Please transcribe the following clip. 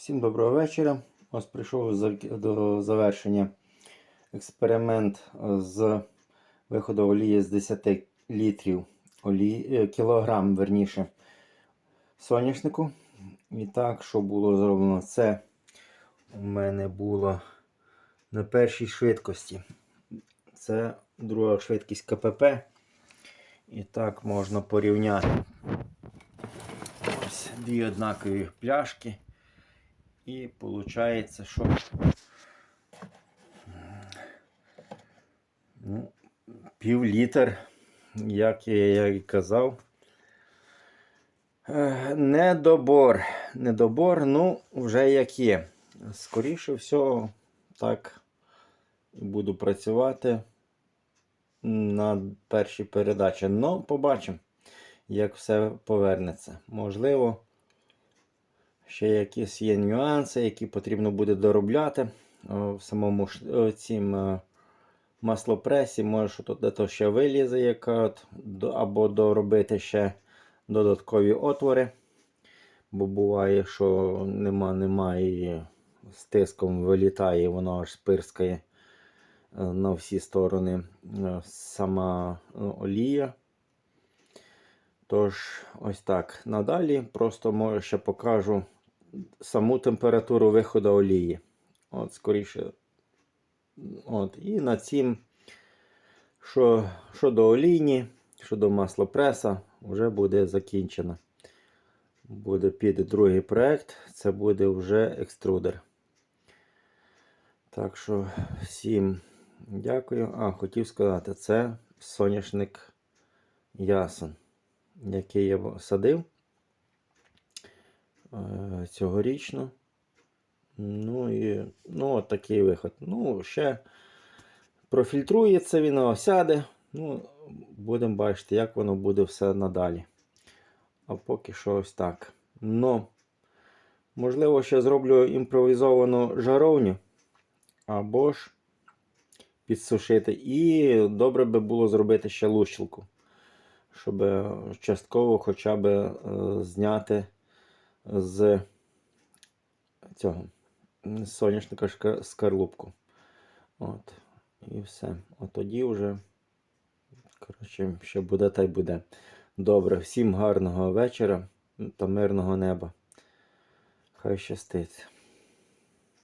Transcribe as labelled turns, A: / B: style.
A: Всім доброго вечора. Ось прийшов до завершення експеримент з виходу олії з 10 літрів олії, е, кілограм, верніше, соняшнику. І так, що було зроблено? Це у мене було на першій швидкості. Це друга швидкість КПП. І так можна порівняти. Ось дві однакові пляшки. І виходить, що ну, пів літр, як я і казав. Е, Недобор. Недобор, ну, вже як є. Скоріше всього, так буду працювати на першій передачі. Ну, побачимо, як все повернеться. Можливо, ще якісь є нюанси, які потрібно буде доробляти в самому цім е, маслопресі. Може, що тут ще вилізе, яка от, або доробити ще додаткові отвори. Бо буває, що нема, немає з тиском вилітає, воно аж спирскає е, на всі сторони е, сама е, олія. Тож, ось так. Надалі просто ще покажу саму температуру виходу олії. От, скоріше. От, і на цім, що, що до олійні, що до маслопреса, вже буде закінчено. Буде під другий проект, це буде вже екструдер. Так що всім дякую. А, хотів сказати, це соняшник ясен, який я садив е, цьогорічно. Ну і ну, от такий виход. Ну, ще профільтрується він, осяде. Ну, будемо бачити, як воно буде все надалі. А поки що ось так. Ну, можливо, ще зроблю імпровізовану жаровню. Або ж підсушити. І добре би було зробити ще лущилку. Щоб частково хоча б е, зняти з цього з соняшника скарлупку. От. І все. А тоді вже, коротше, що буде та й буде. Добре, всім гарного вечора та мирного неба. Хай щастить.